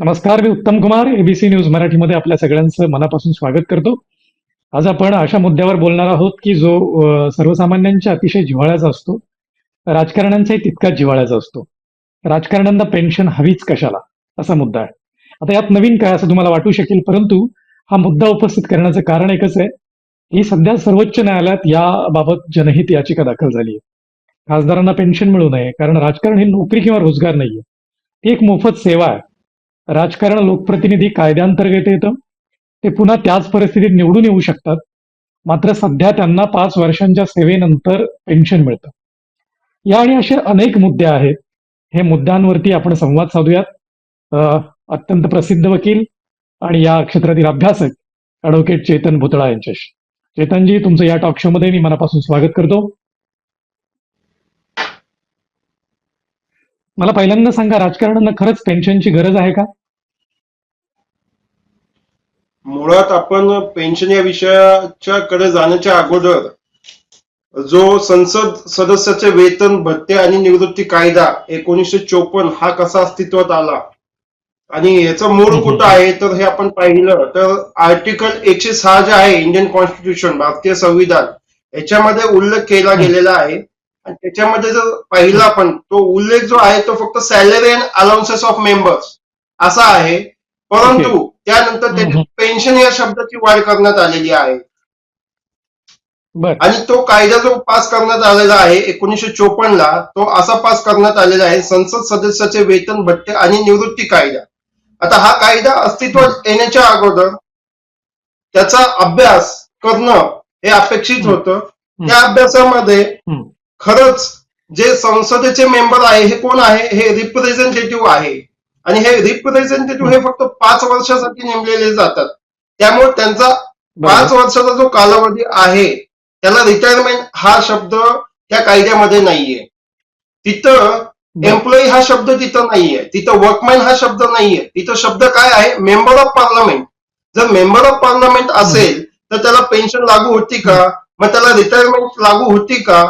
नमस्कार मी उत्तम Kumar ABC news मराठीमध्ये आपल्या सगळ्यांचं मनापासून स्वागत करतो. आज आपण अशा मुद्द्यावर बोलणार आहोत की जो सर्वसामान्यांच्या अतिशय जिव्हाळ्याचा असतो राजकारण्यांचाही तितकाच जिव्हाळ्याचा असतो. राजकारण्यांना पेन्शन हवीच कशाला असा मुद्दा आहे. आता यात नवीन काय असं तुम्हाला वाटू शकेल परंतु हा मुद्दा उपस्थित करण्याचं कारण एकच आहे की सध्या सर्वोच्च न्यायालयात याबाबत जनहित याचिका दाखल झाली आहे. खासदारांना पेन्शन मिळू नये कारण राजकारण ही नोकरी किंवा रोजगार नाहीये. ती एक मोफत सेवा आहे. राजकारण लोकप्रतिनिधी कायद्यांतर्गत येतं. ते पुन्हा त्याच परिस्थितीत निवडून येऊ शकतात. मात्र सध्या त्यांना पाच वर्षांच्या सेवेनंतर पेन्शन मिळतं. या आणि असे अनेक मुद्दे आहेत. हे मुद्द्यांवरती आपण संवाद साधूयात. अत्यंत प्रसिद्ध वकील आणि या क्षेत्रातील अभ्यासक ॲडव्होकेट चेतन भुतळा यांच्याशी. चेतनजी तुमचं या टॉक शो मध्ये मी मनापासून स्वागत करतो. मला पहिल्यांदा सांगा राजकारणांना खरंच पेन्शनची गरज आहे का? मुळात आपण पेन्शन या विषयाच्या कडे जाण्याच्या अगोदर जो संसद सदस्याचे वेतन भत्ते आणि निवृत्ती कायदा एकोणीसशे चोपन्न हा कसा अस्तित्वात आला? आणि याचं मूळ. कुठं आहे? तर हे आपण पाहिलं. तर आर्टिकल एकशे सहा जे आहे इंडियन कॉन्स्टिट्यूशन भारतीय संविधान याच्यामध्ये उल्लेख केला. गेलेला आहे. आणि त्याच्यामध्ये जर पाहिला आपण तो उल्लेख जो आहे तो फक्त salary and allowances of members असा आहे. परंतु त्यानंतर. पेन्शन या शब्दाची वाढ करण्यात आलेली आहे. आणि तो कायदा जो पास करण्यात आलेला आहे एकोणीसशे चोपन्न ला तो असा पास करण्यात आलेला आहे संसद सदस्याचे वेतन भत्ते आणि निवृत्ती कायदा. आता हा कायदा अस्तित्वात येण्याच्या अगोदर त्याचा अभ्यास करणं हे अपेक्षित होतं. त्या अभ्यासामध्ये. खरंच जे संसदेचे मेंबर आहे हे कोण आहे? हे रिप्रेझेंटेटिव्ह आहे. आणि हे रिप्रेझेंटेटिव्ह हे फक्त पाच वर्षासाठी नेमलेले जातात. त्यामुळे त्यांचा पाच. वर्षाचा जो कालावधी आहे त्याला रिटायरमेंट हा शब्द त्या कायद्यामध्ये नाहीये. तिथं. एम्प्लॉई हा शब्द तिथं नाहीये. तिथं वर्कमॅन हा शब्द नाहीये. तिथं शब्द काय आहे? मेंबर ऑफ पार्लमेंट जर मेंबर ऑफ पार्लमेंट असेल तर त्याला पेन्शन लागू होती का? मग त्याला रिटायरमेंट लागू होती का?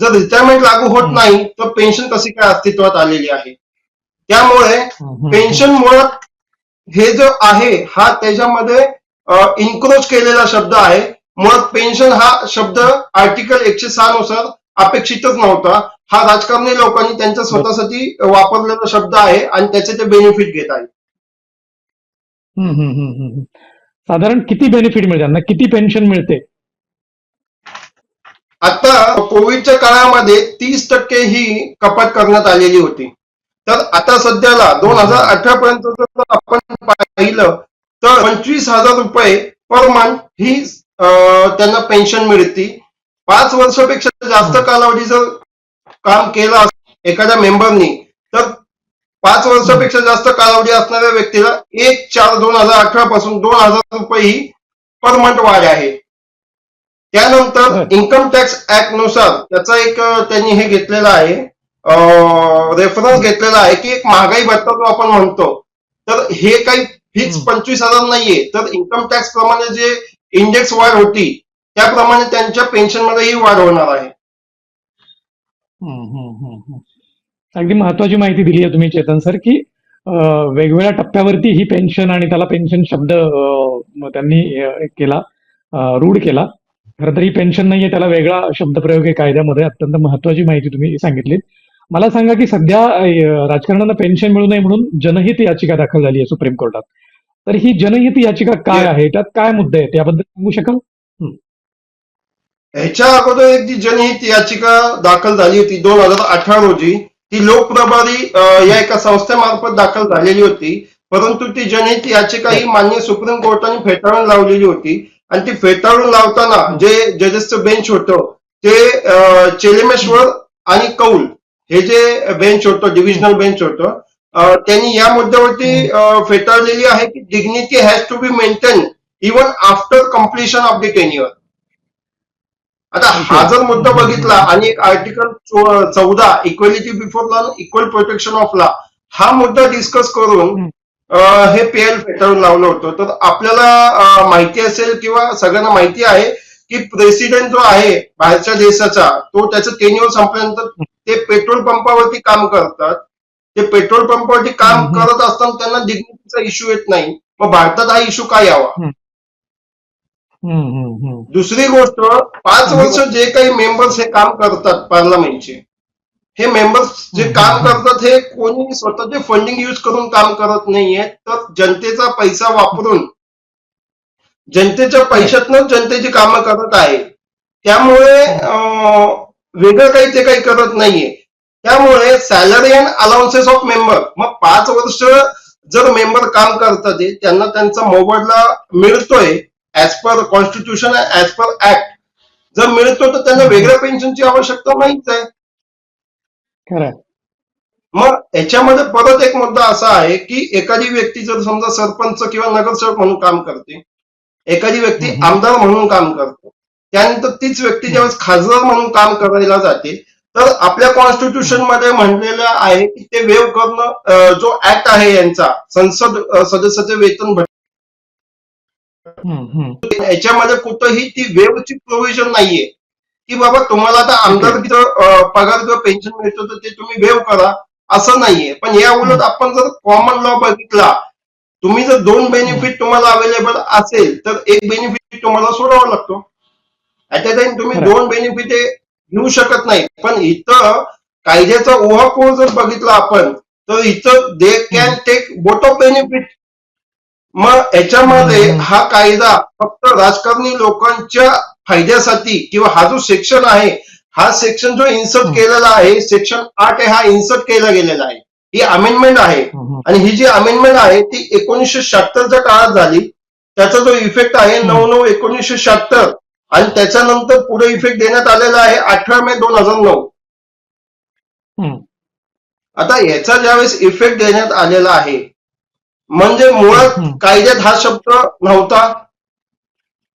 जर रिटायरमेंट लागू होत. नाही तर पेन्शन कशी काय अस्तित्वात आलेली आहे? त्यामुळे. पेन्शन मुळात हे जो आहे हा त्याच्यामध्ये इन्क्रोच केलेला शब्द आहे. मुळात पेन्शन हा शब्द आर्टिकल एकशे सहा नुसार अपेक्षितच नव्हता. हा राजकारणी लोकांनी त्यांच्या स्वतःसाठी वापरलेला शब्द आहे आणि त्याचे ते बेनिफिट घेत आहेत. साधारण किती बेनिफिट मिळते? त्यांना किती पेन्शन मिळते? आता कोविडच्या काळामध्ये तीस टक्के ही कपात करण्यात आलेली होती. तर आता सध्याला दोन हजार अठरा पर्यंत जर आपण पाहिलं तर पंचवीस हजार रुपये पर मंथ ही त्यांना पेन्शन मिळते. पाच वर्षापेक्षा जास्त. कालावधी जर काम केलं एखाद्या मेंबरनी तर पाच वर्षापेक्षा जास्त कालावधी असणाऱ्या व्यक्तीला एक चार दोन हजार अठरा पासून दोन हजार रुपये ही पर मंथ वाढ आहे. त्यानंतर. इन्कम टॅक्स ऍक्टनुसार त्याचा एक त्यांनी हे घेतलेला आहे. रेफरन्स घेतलेला आहे की एक महागाई भत्ता जो आपण म्हणतो. तर हे काही फिक्स. पंचवीस हजार नाहीये. तर इन्कम टॅक्स प्रमाणे जे इंडेक्स वाढ होती त्याप्रमाणे त्यांच्या पेन्शन मध्येही वाढ होणार आहे. अगदी महत्वाची माहिती दिली आहे तुम्ही चेतन सर की वेगवेगळ्या टप्प्यावरती ही पेन्शन आणि त्याला पेन्शन शब्द त्यांनी केला रूढ केला. खरं तर ही पेन्शन नाहीये त्याला वेगळा शब्दप्रयोग आहे कायद्यामध्ये अत्यंत महत्वाची माहिती तुम्ही सांगितली मला सांगा की सध्या अं, राजकारण्यांना पेन्शन मिळू नये म्हणून जनहित याचिका दाखल झाली आहे सुप्रीम कोर्टात. तर ही जनहित याचिका काय आहे? त्यात काय मुद्दे आहेत? याबद्दल सांगू शकाल? ह्याच्या अगोदर एक जी जनहित याचिका दाखल झाली होती दोन हजार अठरा रोजी. ती लोकप्रभारी या एका संस्थेमार्फत दाखल झालेली होती. परंतु ती जनहित याचिका ही मान्य सुप्रीम कोर्टाने फेटाळून लावलेली होती. आणि ती फेटाळून लावताना जे जजेसचं बेंच होतं ते चेलेमेश्वर आणि कौल हे जे बेंच होतं डिव्हिजनल बेंच होतं त्यांनी या मुद्द्यावरती फेटाळलेली आहे की dignity has to be maintain even after completion of the ten year आता हा जर मुद्दा बघितला आणि एक आर्टिकल चौदा equality before law equal protection of law हा मुद्दा डिस्कस करून हे पीएल फेटाळून लावलं होतं. तर आपल्याला माहिती असेल किंवा सगळ्यांना माहिती आहे की प्रेसिडेंट जो आहे बाहेरच्या देशाचा तो त्याचं टेन्युअर संपल्यानंतर ते पेट्रोल पंपावरती काम करतात ते पेट्रोल पंपावरती काम. करत असताना त्यांना डिग्निटीचा इश्यू येत नाही मग भारतात हा इश्यू काय यावा. दुसरी गोष्ट पाच वर्ष जे काही मेंबर्स हे काम करतात पार्लमेंटचे हे मेंबर्स जे काम. करतात हे कोणी स्वतःचे फंडिंग युज करून काम करत नाहीये तर जनतेचा पैसा वापरून जनतेच्या पैशातनं जनतेची कामं करत आहे त्यामुळे वेगळं काही ते काही करत नाहीये त्यामुळे salary and allowances of member मग पाच वर्ष जर मेंबर काम करतात त्यांना त्यांचा मोबदला मिळतोय as per constitution as per act जर मिळतो तर त्यांना वेगळ्या पेन्शनची आवश्यकता नाहीच आहे. मग याच्यामध्ये परत एक मुद्दा असा आहे की एखादी व्यक्ती जर समजा सरपंच किंवा नगरसेवक म्हणून काम करते एखादी व्यक्ती. आमदार म्हणून काम करते त्यानंतर तीच व्यक्ती ज्यावेळेस खासदार म्हणून काम करायला जाते तर आपल्या कॉन्स्टिट्यूशनमध्ये म्हणलेलं आहे की ते वेव करणं जो ऍक्ट आहे यांचा संसद सदस्याचे वेतन भट. याच्यामध्ये कुठंही ती वेवची प्रोव्हिजन नाहीये. की बाबा तुम्हाला आता आमदारकीचं अं, पगार किंवा पेन्शन मिळतं तर ते तुम्ही वेव करा असं नाहीये. पण या उलट आपण जर कॉमन लॉ बघितला तुम्ही जर दोन बेनिफिट तुम्हाला अवेलेबल असेल तर एक बेनिफिट तुम्हाला सोडावा लागतो. टाइम तुम्ही. दोन बेनिफिट घेऊ शकत नाही पण इथं कायद्याचा उहापोह जर बघितला आपण तर इथं they can take both of benefit मग याच्यामध्ये. हा कायदा फक्त राजकारणी लोकांच्या फायद्यासाठी किंवा हा जो सेक्शन आहे हा सेक्शन जो इन्सर्ट. केलेला आहे सेक्शन आठ आहे हा इन्सर्ट केला गेलेला आहे ही अमेंडमेंट आहे आणि ही जी अमेंडमेंट आहे ती एकोणीसशे शहात्तरच्या काळात झाली त्याचा जो इफेक्ट आहे. नऊ नऊ एकोणीसशे शहात्तर आणि त्याच्यानंतर पुढे इफेक्ट देण्यात आलेला आहे अठरा मे दोन हजार नऊ. आता याचा ज्यावेळेस इफेक्ट देण्यात आलेला आहे म्हणजे मुळात. कायद्यात हा शब्द नव्हता.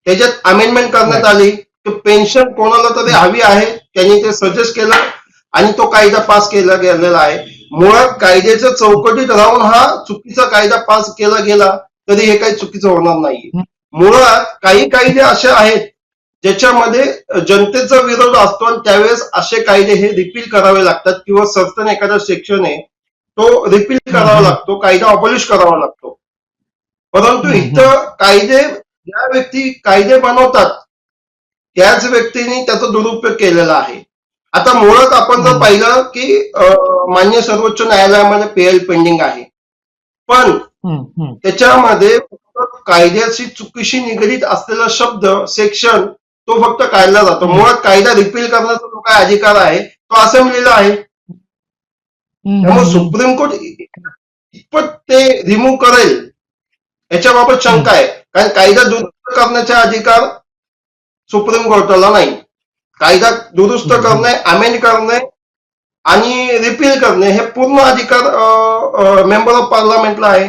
त्याच्यात अमेंडमेंट करण्यात आली की पेन्शन कोणाला तरी हवी आहे त्यांनी ते सजेस्ट केलं आणि तो कायदा पास केला गेलेला आहे. मुळात कायद्याच्या चौकटीत राहून हा चुकीचा कायदा पास केला गेला तरी हे काही चुकीचं होणार नाही मुळात काही कायदे असे आहेत ज्याच्यामध्ये जनतेचा विरोध असतो आणि त्यावेळेस असे कायदे हे रिपील करावे लागतात किंवा सर्टन एखादा सेक्शन आहे तो रिपील करावा. लागतो कायदा अबॉलिश करावा लागतो परंतु. इथं कायदे ज्या व्यक्ती कायदे बनवतात त्याच व्यक्तींनी त्याचा दुरुपयोग केलेला आहे आता मुळात आपण जर. पाहिलं की मान्य सर्वोच्च न्यायालयामध्ये पीएल पेंडिंग आहे पण. त्याच्यामध्ये फक्त कायद्याशी चुकीशी निगडीत असलेला शब्द सेक्शन तो फक्त काढला जातो हम्म. मुळात कायदा रिपील करण्याचा जो काय अधिकार आहे तो असेंब्लीला आहे त्यामुळे. सुप्रीम कोर्ट इतपत ते रिमूव्ह करेल याच्याबाबत शंका आहे कारण कायदा दुरुस्त करण्याचा अधिकार सुप्रीम कोर्टाला नाही कायदा दुरुस्त. करणे अमेंड करणे आणि रिपील करणे हे पूर्ण अधिकार मेंबर ऑफ पार्लमेंटला आहे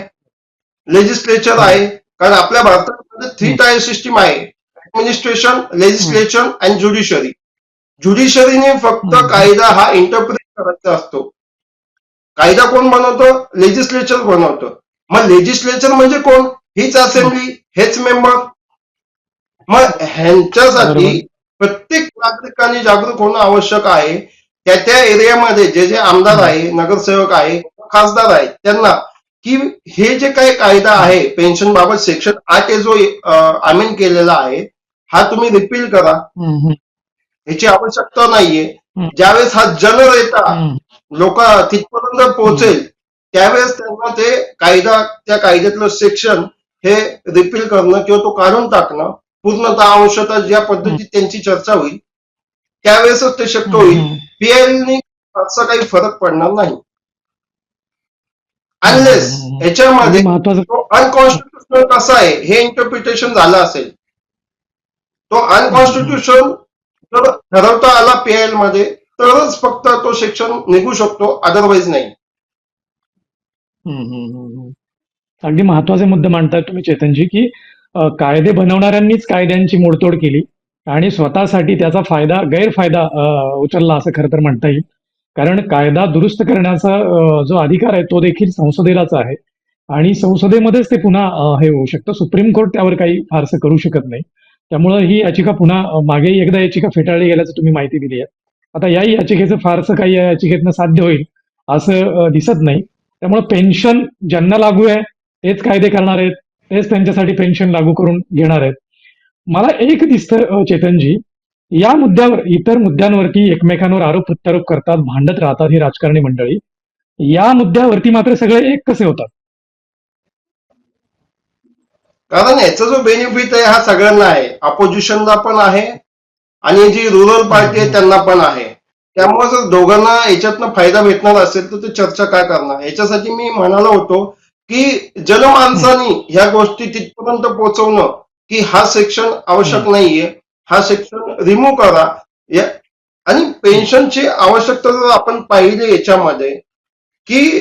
लेजिस्लेचर आहे कारण आपल्या भारतामध्ये थ्री. टायर सिस्टीम आहे ऍडमिनिस्ट्रेशन लेजिस्लेशन अँड ज्युडिशरी ज्युडिशरीने फक्त. कायदा हा इंटरप्रिट करायचा असतो. कायदा कोण बनवतं? लेजिस्लेचर बनवतं. मग लेजिस्लेचर म्हणजे कोण? हीच असेंब्ली हेच मेंबर मग ह्यांच्यासाठी. प्रत्येक नागरिकांनी जागरूक होणं आवश्यक आहे. त्या त्या एरियामध्ये जे जे आमदार. आहे नगरसेवक आहे खासदार आहेत त्यांना की हे जे काही कायदा आहे पेन्शन बाबत सेक्शन आठ जो अमेंड केलेला आहे हा तुम्ही रिपील करा. याची आवश्यकता नाहीये. ज्यावेळेस हा जनरेटा हम्म. लोक तिथपर्यंत पोहोचेल त्यावेळेस त्यांना ते कायदा त्या कायद्यातलं सेक्शन हे रिपील करणं किंवा तो काढून टाकणं पूर्णतः अंशतः ज्या पद्धतीत त्यांची चर्चा होईल त्यावेळेसच ते शक्य होईल. पीएलनी फारसा काही फरक पडणार नाही अनलेस. याच्यामध्ये अनकॉन्स्टिट्युशनल कसा आहे हे इंटरप्रिटेशन झालं असेल तो अनकॉन्स्टिट्युशन जर ठरवता आला पीएलमध्ये तरच फक्त तो सेक्शन निघू शकतो अदरवाईज नाही. अगदी महत्त्वाचे मुद्दे मांडतात तुम्ही चेतनजी की कायदे बनवणाऱ्यांनीच कायद्यांची मोडतोड केली आणि स्वतःसाठी त्याचा फायदा गैरफायदा उचलला असं खरं तर म्हणता येईल. कारण कायदा दुरुस्त करण्याचा जो अधिकार आहे तो देखील संसदेलाच आहे. आणि संसदेमध्येच ते पुन्हा हे होऊ शकतं. सुप्रीम कोर्ट त्यावर काही फारसं करू शकत नाही. त्यामुळं ही याचिका पुन्हा मागेही एकदा याचिका फेटाळली गेल्याचं तुम्ही माहिती दिली आहे. आता याही याचिकेचं फारसं काही या याचिकेतनं साध्य होईल असं दिसत नाही. त्यामुळे पेन्शन ज्यांना लागू आहे तेच कायदे करणार आहेत तेच त्यांच्यासाठी पेन्शन लागू करून घेणार आहेत. मला एक दिसतं चेतनजी या मुद्द्यावर इतर मुद्द्यांवरती एकमेकांवर आरोप प्रत्यारोप करतात भांडत राहतात ही राजकारणी मंडळी. या मुद्द्यावरती मात्र सगळे एक कसे होतात? कारण याचा जो बेनिफिट आहे हा सगळ्यांना आहे. अपोजिशनला पण आहे आणि जी रुरल पार्टी आहे त्यांना पण आहे. त्यामुळे जर दोघांना याच्यातनं फायदा भेटणार असेल तर ते चर्चा काय करणार? याच्यासाठी मी म्हणालो होतो की जनमानसानी ह्या गोष्टी तिथपर्यंत पोहोचवणं की हा सेक्शन आवश्यक नाहीये. हा सेक्शन रिमूव्ह करा. या- आणि पेन्शनची आवश्यकता जर आपण पाहिली याच्यामध्ये की.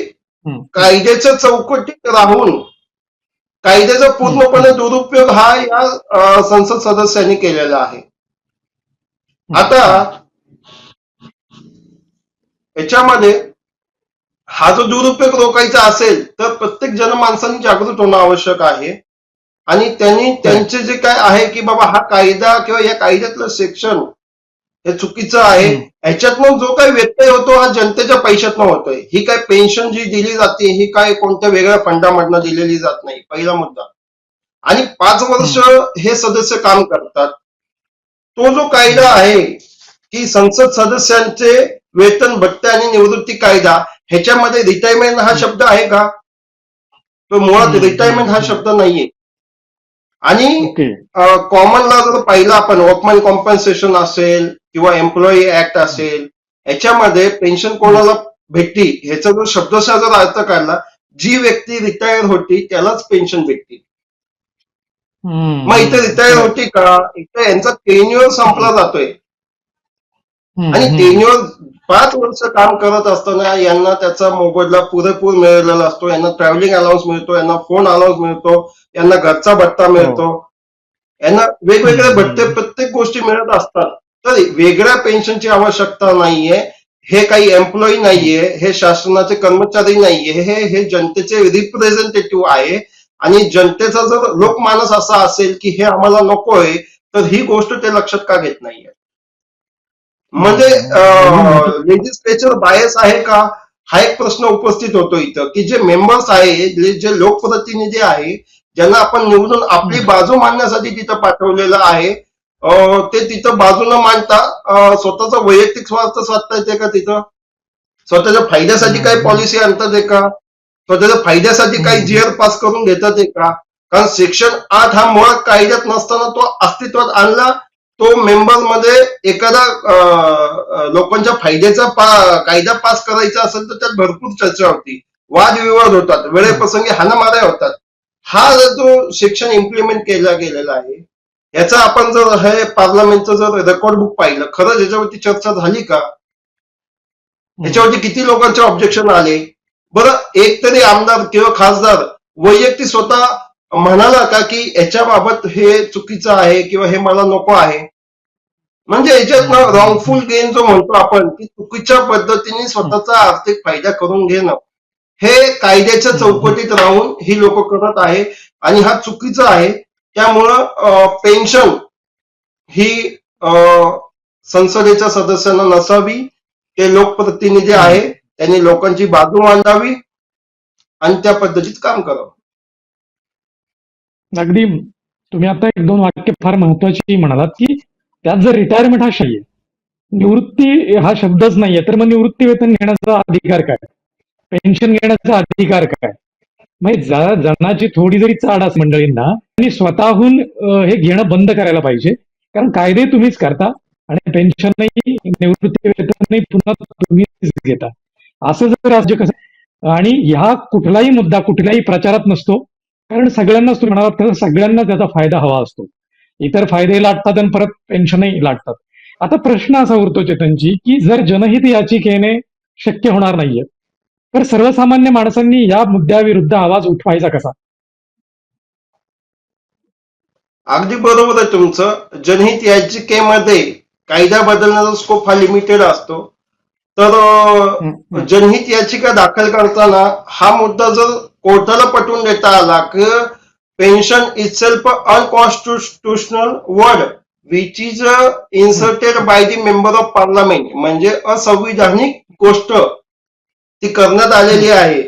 कायद्याच्या चौकटीत राहून कायद्याचा पूर्णपणे दुरुपयोग हा या संसद सदस्यांनी केलेला आहे. आता याच्यामध्ये हा जो दुरुपयोग रोखायचा असेल तर प्रत्येक जनमानसांनी जागृत होणं आवश्यक आहे. आणि त्यांनी त्यांचे जे काय आहे की बाबा हा कायदा किंवा या कायद्यातलं सेक्शन हे चुकीचं आहे. ह्याच्यातनं जो काही व्यत्यय होतो हा जनतेच्या पैशातनं होतोय. ही काय पेन्शन जी दिली जाते ही काय कोणत्या वेगळ्या फंडामधनं दिलेली जात नाही. पहिला मुद्दा. आणि पाच वर्ष हे सदस्य काम करतात. तो जो कायदा आहे की संसद सदस्यांचे वेतन भत्ते आणि निवृत्ती कायदा ह्याच्यामध्ये रिटायरमेंट हा शब्द आहे का? तो मुळात. रिटायरमेंट हा शब्द नाहीये. आणि ओके. कॉमन लॉ जर पाहिलं आपण वर्कमॅन कॉम्पन्सेशन असेल किंवा एम्प्लॉई ऍक्ट असेल याच्यामध्ये पेन्शन कोणाला भेटती ह्याचा जर शब्दशः जर अर्थ काढला जी व्यक्ती रिटायर होती त्यालाच पेन्शन भेटते. मग इथे रिटायर होती का? इथे यांचा टेन्युअर संपला जातोय. आणि. टेन्युअर पाच वर्ष काम करत असताना यांना त्याचा मोबदला पुरेपूर मिळालेला असतो. यांना ट्रॅव्हलिंग अलाउन्स मिळतो यांना फोन अलाउन्स मिळतो यांना घरचा भत्ता मिळतो. यांना वेगवेगळे. भत्ते प्रत्येक गोष्टी मिळत असतात. तर वेगळ्या पेन्शनची आवश्यकता नाहीये हे काही एम्प्लॉई नाहीये हे शासनाचे कर्मचारी नाहीये हे हे जनतेचे रिप्रेझेंटेटिव्ह आहे. आणि जनतेचा जर लोकमानस असा असेल की हे आम्हाला नकोय तर ही गोष्ट ते लक्षात का घेत नाहीये? म्हणजे लेजिस्लेचर बायस आहे का? हा एक प्रश्न उपस्थित होतो इथं की जे मेंबर्स आहे जे लोकप्रतिनिधी आहे ज्यांना आपण निवडून आपली बाजू मांडण्यासाठी तिथं पाठवलेलं आहे ते तिथं बाजू न मांडता स्वतःचा वैयक्तिक स्वार्थ साधता येते का तिथं? स्वतःच्या फायद्यासाठी काही पॉलिसी आणतात आहे का? स्वतःच्या फायद्यासाठी काही जीआर पास करून घेतात आहे का? कारण सेक्शन आठ हा मुळात कायद्यात नसताना तो अस्तित्वात आणला तो मेंबरमध्ये एखादा लोकांच्या फायद्याचा पा- कायदा पास करायचा असेल तर त्यात भरपूर चर्चा होती. वादविवाद होतात वेळेप्रसंगी हाणामाऱ्या होतात. हा जो सेक्शन इम्प्लिमेंट केला गेलेला आहे याचा आपण जर हे पार्लमेंटचं जर रेकॉर्ड बुक पाहिलं खरंच याच्यावरती चर्चा झाली का? याच्यावरती किती लोकांचे ऑब्जेक्शन आले? बरं एक तरी आमदार किंवा खासदार वैयक्तिक स्वतः म्हणाला का की याच्याबाबत हे चुकीचं आहे किंवा हे मला नको आहे? म्हणजे याच्यात ना रॉंगफुल गेन जो म्हणतो आपण की चुकीच्या पद्धतीने स्वतःचा आर्थिक फायदा करून घेणं. हे कायद्याच्या चौकटीत राहून ही लोक करत आहे आणि हा चुकीचा आहे. त्यामुळं पेन्शन ही अं, संसदेच्या सदस्यांना नसावी. ते लोकप्रतिनिधी आहे त्यांनी लोकांची बाजू मांडावी आणि त्या पद्धतीत काम करावं. अगदी तुम्ही आता एक दोन वाक्य फार महत्वाची म्हणालात की त्यात जर रिटायरमेंट हा आहे निवृत्ती हा शब्दच नाहीये तर मग निवृत्ती वेतन घेण्याचा अधिकार काय? पेन्शन घेण्याचा अधिकार काय? म्हणजे जणाची थोडी जरी चाड असते मंडळींना आणि स्वतःहून हे घेणं बंद करायला पाहिजे. कारण कायदे तुम्हीच करता आणि पेन्शनही निवृत्ती वेतनही पुन्हा तुम्हीच घेता. असं जर राज्य कसं आणि ह्या कुठलाही मुद्दा कुठल्याही प्रचारात नसतो कारण सगळ्यांनाच तुम्ही म्हणालात सगळ्यांना त्याचा फायदा हवा असतो. इतर फायदे लाटतात आणि परत पेन्शनही लाटतात. आता प्रश्न असा उरतो चेतनजी की जर जनहित याचिकेने शक्य होणार नाहीये तर सर्वसामान्य माणसांनी या मुद्द्याविरुद्ध आवाज उठवायचा कसा? अगदी बरोबर आहे तुमचं. जनहित याचिकेमध्ये कायदा बदलण्याचा स्कोप हा लिमिटेड असतो. तर जनहित याचिका दाखल करताना हा मुद्दा जर कोर्टाला पटवून देता आला की pension is self unconstitutional word which is inserted by the member of parliament म्हणजे असंविधानिक गोष्ट ती करण्यात आलेली आहे.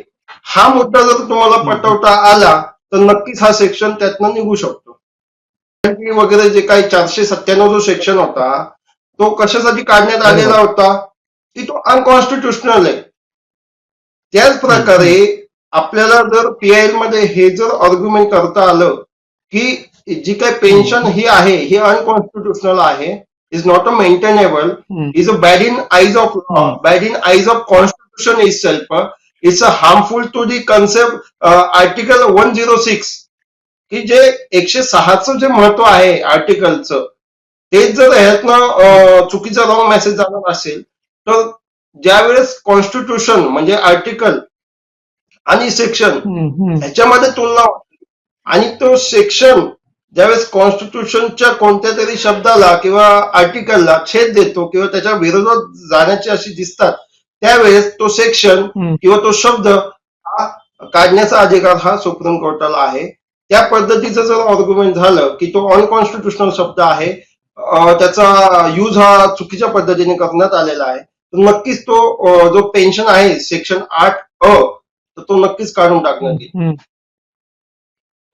हा मुद्दा जर तुम्हाला पटवता आला तर नक्कीच हा सेक्शन त्यातनं निघू शकतो. वगैरे जे काही चारशे सत्त्याण्णव जो सेक्शन होता तो कशासाठी काढण्यात आलेला होता की तो अनकॉन्स्टिट्युशनल आहे. त्याच प्रकारे आपल्याला जर पीआयएलमध्ये हे जर आर्ग्युमेंट करता आलं की जी काही पेन्शन ही आहे ही अनकॉन्स्टिट्युशनल आहे is not a maintainable hmm. is a bad in eyes of law, Hmm. bad in itself. uh, It's a harmful to the concept uh, article 106 की जे एकशे सहाचं जे महत्त्व आहे आर्टिकलचं तेच जर ह्यातनं चुकीचा रॉंग मेसेज जाणार असेल तर ज्यावेळेस कॉन्स्टिट्यूशन म्हणजे आर्टिकल आणि सेक्शन. ह्याच्यामध्ये तुलना आणि तो सेक्शन ज्यावेळेस कॉन्स्टिट्यूशनच्या कोणत्या तरी शब्दाला किंवा आर्टिकलला छेद देतो किंवा त्याच्या विरोधात जाण्याची अशी दिसतात त्यावेळेस तो सेक्शन. किंवा तो शब्द हा काढण्याचा अधिकार हा सुप्रीम कोर्टाला आहे त्या पद्धतीचं जर आर्ग्युमेंट झालं की तो अनकॉन्स्टिट्युशनल शब्द आहे त्याचा यूज हा चुकीच्या पद्धतीने करण्यात आलेला आहे तर नक्कीच तो जो पेन्शन आहे सेक्शन आठ अ तर तो नक्कीच काढून टाकण्यात येईल.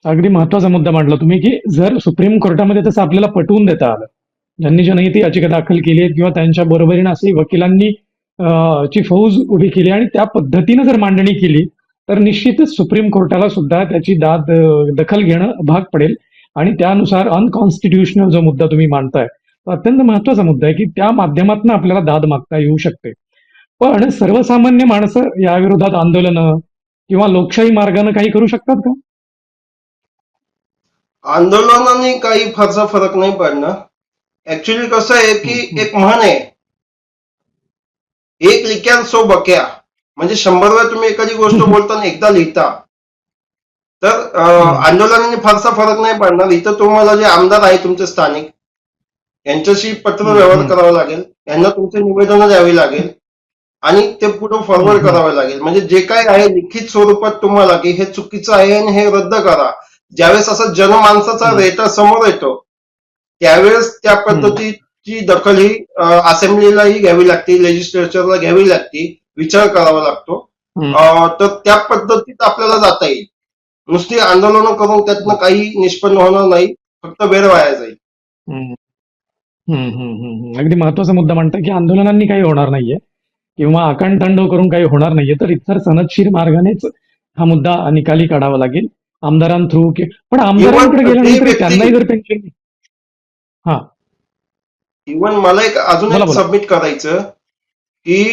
अगदी महत्त्वाचा मुद्दा मांडला तुम्ही की जर सुप्रीम कोर्टामध्ये तसं आपल्याला पटवून देता आलं ज्यांनी जनहित याचिका दाखल केली आहे किंवा त्यांच्या बरोबरीनं असे वकिलांनी ची फौज उभी केली आणि त्या पद्धतीनं जर मांडणी केली तर निश्चितच सुप्रीम कोर्टाला सुद्धा त्याची दाद दखल घेणं भाग पडेल. आणि त्यानुसार अनकॉन्स्टिट्युशनल जो मुद्दा तुम्ही मांडताय तो अत्यंत महत्त्वाचा मुद्दा आहे की त्या माध्यमातून आपल्याला दाद मागता येऊ शकते. पण सर्वसामान्य माणसं या विरोधात आंदोलनं किंवा लोकशाही मार्गाने काही करू शकतात का? आंदोलनाने काही फारसा फरक नाही पडणार. ऍक्च्युली कसं आहे की. एक म्हण आहे एक सो बक्या. म्हणजे शंभर वेळा तुम्ही एखादी गोष्ट बोलताना एकदा लिहिता. तर. आंदोलनाने फारसा फरक नाही पडणार. इथं तुम्हाला जे आमदार आहे तुमचे स्थानिक यांच्याशी पत्र व्यवहार. करावा लागेल. यांना तुमचे निवेदनं द्यावी लागेल. आणि ते पुढे फॉरवर्ड. करावे लागेल. म्हणजे जे काय आहे लिखित स्वरूपात तुम्हाला की हे चुकीचं आहे आणि हे रद्द करा. ज्यावेळेस असा जनमानसाचा. रेटा समोर येतो त्यावेळेस त्या पद्धतीची दखल ही असेंब्लीलाही घ्यावी लागते लेजिस्लेचरला घ्यावी लागते विचार करावा लागतो. तर त्या पद्धतीत आपल्याला जाता येईल. नुसती आंदोलनं करून त्यातनं काही निष्पन्न होणार नाही फक्त वेळ वाया जाईल. अगदी महत्त्वाचा मुद्दा म्हणता की आंदोलनांनी काही होणार नाहीये किंवा आकांडतांडव करून काही होणार नाहीये तर इतर सनदशीर मार्गानेच हा मुद्दा निकाली काढावा लागेल. आमदारां थ्रू पण आमदारांकडे गेल्यानंतर ते त्यांनाही जर पेन्शन हा. इवन मला एक अजून एक. सबमिट करायचं की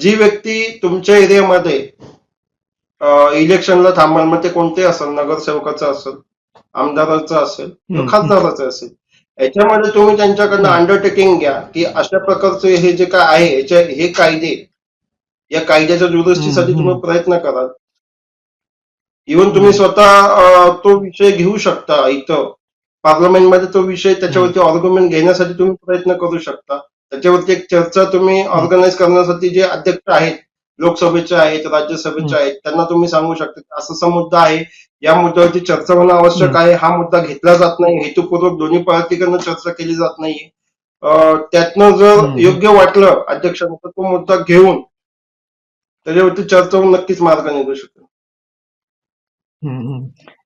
जी व्यक्ती तुमच्या एरियामध्ये इलेक्शनला थांबाल मग ते कोणते असेल नगरसेवकाचं असेल आमदाराचं असेल. खासदाराचं असेल याच्यामध्ये तुम्ही त्यांच्याकडनं. अंडरटेकिंग घ्या की अशा प्रकारचे हे जे काय आहे याच्या हे कायदे या कायद्याच्या दुरुस्तीसाठी. तुम्ही प्रयत्न कराल इवन तुम्ही. स्वतः तो विषय घेऊ शकता इथं पार्लमेंटमध्ये तो विषय त्याच्यावरती आर्ग्युमेंट घेण्यासाठी तुम्ही प्रयत्न करू शकता त्याच्यावरती एक चर्चा तुम्ही ऑर्गनाईज करण्यासाठी जे अध्यक्ष आहेत लोकसभेचे आहेत राज्यसभेचे. आहेत त्यांना तुम्ही सांगू शकता असा असा मुद्दा आहे या मुद्द्यावरती चर्चा होणं आवश्यक. आहे हा मुद्दा घेतला जात नाही हेतुपूर्वक दोन्ही पार्टीकडनं चर्चा केली जात नाहीये अं, त्यातनं जर. योग्य वाटलं अध्यक्षांना तर तो मुद्दा घेऊन त्याच्यावरती चर्चा होऊन नक्कीच मार्ग निघू शकतो.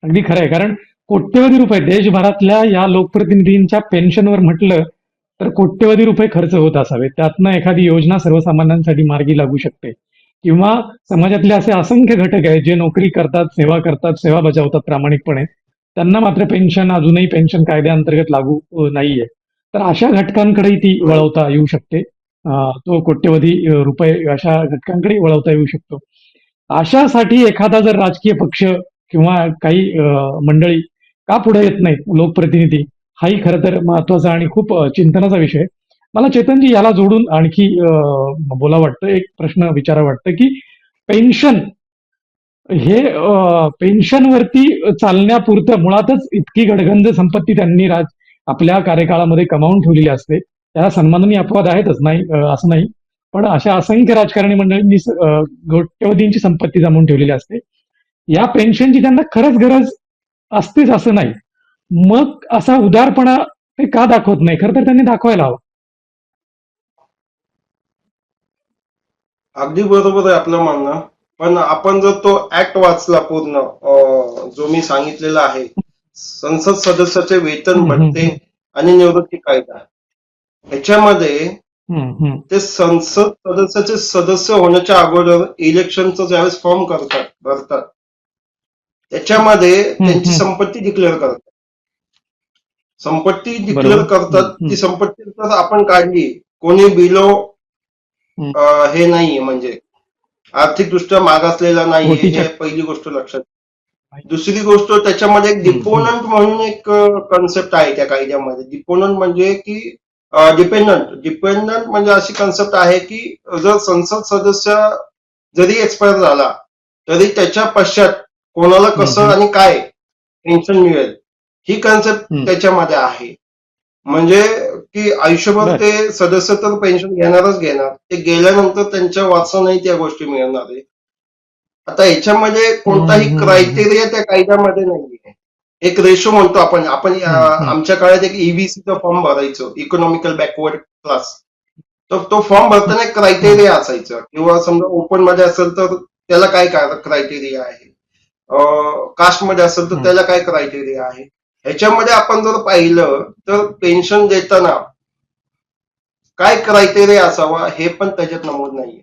अगदी खरं आहे कारण कोट्यवधी रुपये. देशभरातल्या या लोकप्रतिनिधींच्या पेन्शनवर म्हटलं तर कोट्यवधी रुपये खर्च होत असावे त्यातनं एखादी योजना सर्वसामान्यांसाठी मार्गी लागू शकते. किंवा समाजातले असे असंख्य घटक आहेत जे नोकरी करतात सेवा करतात सेवा बजावतात प्रामाणिकपणे. त्यांना मात्र पेन्शन अजूनही पेन्शन कायद्याअंतर्गत लागू नाहीये. तर अशा घटकांकडेही ती वळवता येऊ शकते. तो कोट्यवधी रुपये अशा घटकांकडे वळवता येऊ शकतो. अशासाठी एखादा जर राजकीय पक्ष किंवा काही मंडळी का पुढे येत नाहीत लोकप्रतिनिधी? हाही खरं तर महत्त्वाचा आणि खूप चिंतनाचा विषय आहे. मला चेतनजी याला जोडून आणखी बोला वाटतं एक प्रश्न विचारा वाटतं की पेन्शन हे पेन्शनवरती चालण्यापुरतं मुळातच इतकी गडगंज संपत्ती त्यांनी राज आपल्या कार्यकाळामध्ये कमावून ठेवलेली असते. त्याला सन्माननीय अपवाद आहेतच नाही असं नाही. पण अशा असंख्य राजकारणी मंडळींनी कोट्यवधींची संपत्ती जमवून ठेवलेली असते. या पेन्शनची त्यांना खरंच गरज असतेच असं नाही. मग असा उदारपणा ते का दाखवत नाही? खरं तर त्यांनी दाखवायला हवा. अगदी बरोबर आहे आपलं म्हणणं. पण आपण जर तो ऍक्ट वाचला पूर्ण जो मी सांगितलेला आहे संसद सदस्याचे वेतन भत्ते. आणि निवृत्ती कायदा. ह्याच्यामध्ये. ते संसद सदस्याचे सदस्य होण्याच्या अगोदर इलेक्शनचं ज्यावेळेस फॉर्म करतात भरतात त्याच्यामध्ये त्यांची. संपत्ती डिक्लेअर करतात. संपत्ती डिक्लेअर. करतात. ती संपत्ती जर आपण काढली. कोणी बिलो. हे नाहीये म्हणजे. आर्थिकदृष्ट्या मागासलेला नाहीये ओटीच्या- हे पहिली गोष्ट लक्षात दुसरी गोष्ट त्याच्यामध्ये एक डिपोनंट म्हणून एक कन्सेप्ट आहे त्या कायद्यामध्ये. डिपोनंट म्हणजे की डिपेंडंट डिपेंडंट म्हणजे अशी कन्सेप्ट आहे की जर संसद सदस्य जरी एक्सपायर झाला तरी त्याच्या पश्चात कोणाला कसं. आणि काय पेन्शन मिळेल ही कन्सेप्ट. त्याच्यामध्ये आहे म्हणजे की आयुष्यभर. ते सदस्य तर पेन्शन घेणारच घेणार ते गेल्यानंतर त्यांच्या वारसांनाही त्या गोष्टी मिळणार आहे आता याच्यामध्ये कोणताही. क्रायटेरिया त्या कायद्यामध्ये नाहीये एक रेशो म्हणतो आपण आपण. आमच्या काळात एक ईबीसीचा फॉर्म भरायचो इकॉनॉमिकल बॅकवर्ड क्लास तर तो फॉर्म भरताना एक क्रायटेरिया असायचा किंवा समजा ओपनमध्ये असेल तर त्याला काय क्रायटेरिया आहे कास्टमध्ये असेल तर. त्याला काय क्रायटेरिया आहे ह्याच्यामध्ये आपण जर पाहिलं तर पेन्शन देताना काय क्रायटेरिया असावा हे पण त्याच्यात नमूद नाहीये.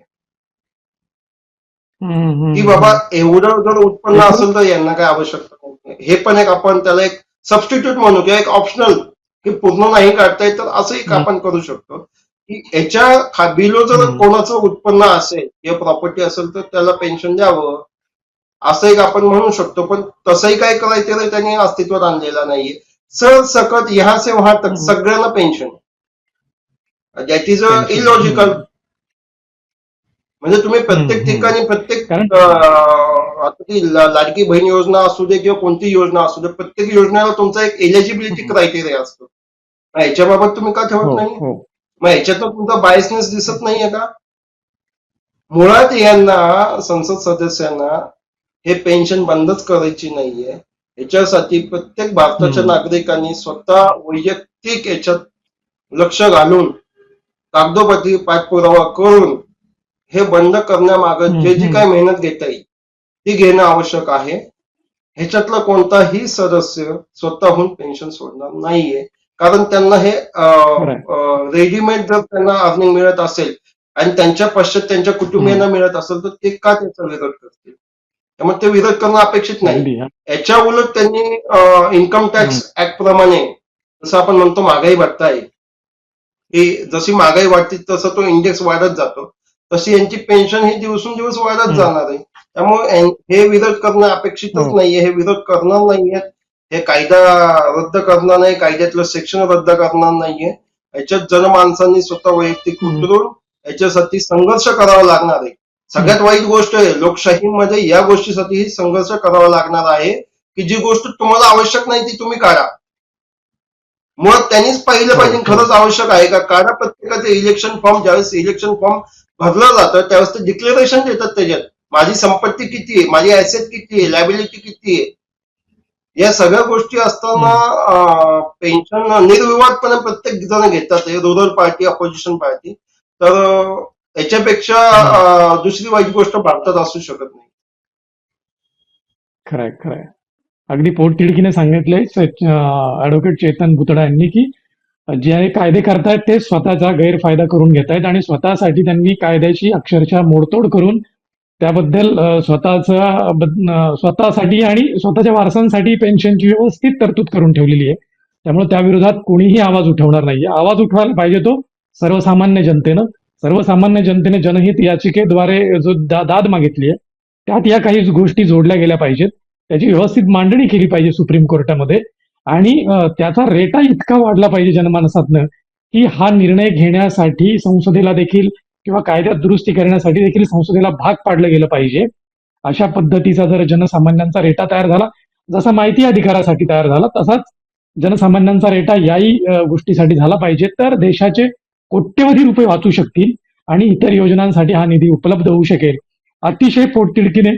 की बाबा एवढं जर उत्पन्न असेल तर यांना काय आवश्यकता नाही हे पण एक आपण त्याला एक सबस्टिट्यूट म्हणू किंवा एक ऑप्शनल की पूर्ण नाही काढता येत तर असं एक. आपण करू शकतो की याच्या बिलो जर. कोणाचं उत्पन्न असेल किंवा प्रॉपर्टी असेल तर त्याला पेन्शन द्यावं असं एक आपण म्हणू शकतो पण तसंही काय क्रायटेरिया त्यांनी अस्तित्वात आणलेला नाहीये सर सकट ह्या से वहां तक. सगळ्यांना pension that is a. Illogical. म्हणजे तुम्ही प्रत्येक. ठिकाणी प्रत्येक आता ती लाडकी बहीण योजना असू दे किंवा कोणती योजना असू दे प्रत्येक योजनेला तुमचा एक एलिजिबिलिटी. क्रायटेरिया असतो याच्याबाबत तुम्ही का हो ठेवत नाही हो मग याच्यातनं तुमचा बायसनेस दिसत नाहीये का मुळात यांना संसद सदस्यांना हे पेन्शन बंदच करायची नाहीये. याच्यासाठी प्रत्येक भारताच्या. नागरिकांनी स्वतः वैयक्तिक याच्यात लक्ष घालून कागदोपत्री पाठपुरावा करून हे बंद करण्यामागे जे जी. काही मेहनत घेता येईल ती घेणं आवश्यक आहे. ह्याच्यातला कोणताही सदस्य स्वतःहून पेन्शन सोडणार नाहीये. कारण त्यांना हे रेडीमेड जर त्यांना अर्निंग मिळत असेल आणि त्यांच्या पश्चात त्यांच्या कुटुंबियांना मिळत असेल तर ते का त्याचा विरोध करतील? त्यामुळे ते विरोध करणं अपेक्षित नाही. याच्या उलट त्यांनी इन्कम टॅक्स ऍक्ट प्रमाणे जसं आपण म्हणतो महागाई आहे की जशी महागाई वाढते तसं तो इंडेक्स वाढत जातो. तशी यांची पेन्शन ही दिवसेंदिवस वाढत. जाणार आहे. त्यामुळे हे विरोध करणं अपेक्षितच हो. नाहीये. हे विरोध करणार नाहीये. हे कायदा रद्द करणार नाही. कायद्यातलं सेक्शन रद्द करणार नाहीये. याच्यात जनमानसांनी स्वतः वैयक्तिक. उतरून याच्यासाठी संघर्ष करावा लागणार आहे. सगळ्यात वाईट गोष्ट आहे लोकशाहीमध्ये या गोष्टीसाठी संघर्ष करावा लागणार आहे की जी गोष्ट तुम्हाला आवश्यक नाही ती तुम्ही काढा. मुळात त्यांनीच पाहिलं पाहिजे हो. खरंच आवश्यक आहे का? काढा प्रत्येकाचे इलेक्शन फॉर्म ज्यावेळेस इलेक्शन फॉर्म भरलं जातं त्यावेळेस ते डिक्लेरेशन देतात त्याच्यात. माझी संपत्ती किती आहे? माझी ऍसेट किती आहे? लायबिलिटी किती आहे? या सगळ्या गोष्टी असताना पेन्शन निर्विवादपणे प्रत्येक जण घेतात. रुरल पार्टी अपोजिशन पार्टी तर याच्यापेक्षा दुसरी वाईट गोष्ट भारतात असू शकत नाही. खरंय खरंय. अगदी पोटतिडकीने सांगितले ऍडव्होकेट चेतन भुतडा यांनी की जे कायदे करतायत ते स्वतःचा गैरफायदा करून घेत आहेत आणि स्वतःसाठी त्यांनी कायद्याची अक्षरशः मोडतोड करून त्याबद्दल स्वतःचा स्वतःसाठी आणि स्वतःच्या वारसांसाठी पेन्शनची व्यवस्थित तरतूद करून ठेवलेली आहे. त्यामुळे त्या विरोधात कोणीही आवाज उठवणार नाहीये. आवाज उठवायला पाहिजे तो सर्वसामान्य जनतेनं. सर्वसामान्य जनतेने जनहित याचिकेद्वारे जो दा- दाद मागितली आहे त्यात या काही गोष्टी जोडल्या गेल्या पाहिजेत. त्याची व्यवस्थित मांडणी केली पाहिजे सुप्रीम कोर्टामध्ये. आणि त्याचा रेटा इतका वाढला पाहिजे जनमानसातनं की हा निर्णय घेण्यासाठी संसदेला देखील किंवा कायद्यात दुरुस्ती करण्यासाठी देखील संसदेला भाग पाडलं गेलं पाहिजे. अशा पद्धतीचा जर जनसामान्यांचा रेटा तयार झाला जसा माहिती अधिकारासाठी तयार झाला तसाच जनसामान्यांचा रेटा याही गोष्टीसाठी झाला पाहिजे. तर देशाचे कोट्यवधी रुपये वाचू शकतील आणि इतर योजनांसाठी हा निधी उपलब्ध होऊ शकेल. अतिशय पोटतिडकीने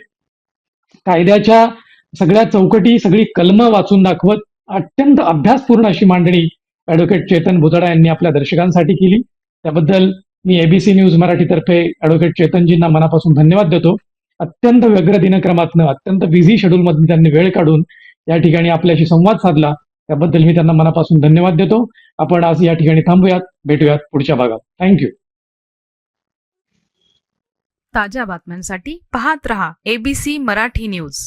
कायद्याच्या सगळ्या चौकटी सगळी कलमं वाचून दाखवत अत्यंत अभ्यासपूर्ण अशी मांडणी ऍडव्होकेट चेतन भुतडा यांनी आपल्या दर्शकांसाठी केली. त्याबद्दल मी एबीसी न्यूज मराठीतर्फे ऍडव्होकेट चेतनजींना मनापासून धन्यवाद देतो. अत्यंत व्यग्र दिनक्रमातनं अत्यंत बिझी शेड्यूलमधून त्यांनी वेळ काढून या ठिकाणी आपल्याशी संवाद साधला. त्याबद्दल मी त्यांना मनापासून धन्यवाद देतो. आपण आज या ठिकाणी थांबूयात. भेटूयात पुढच्या भागात. थँक्यू ताज्या बातम्यांसाठी पाहत रहा एबीसी मराठी न्यूज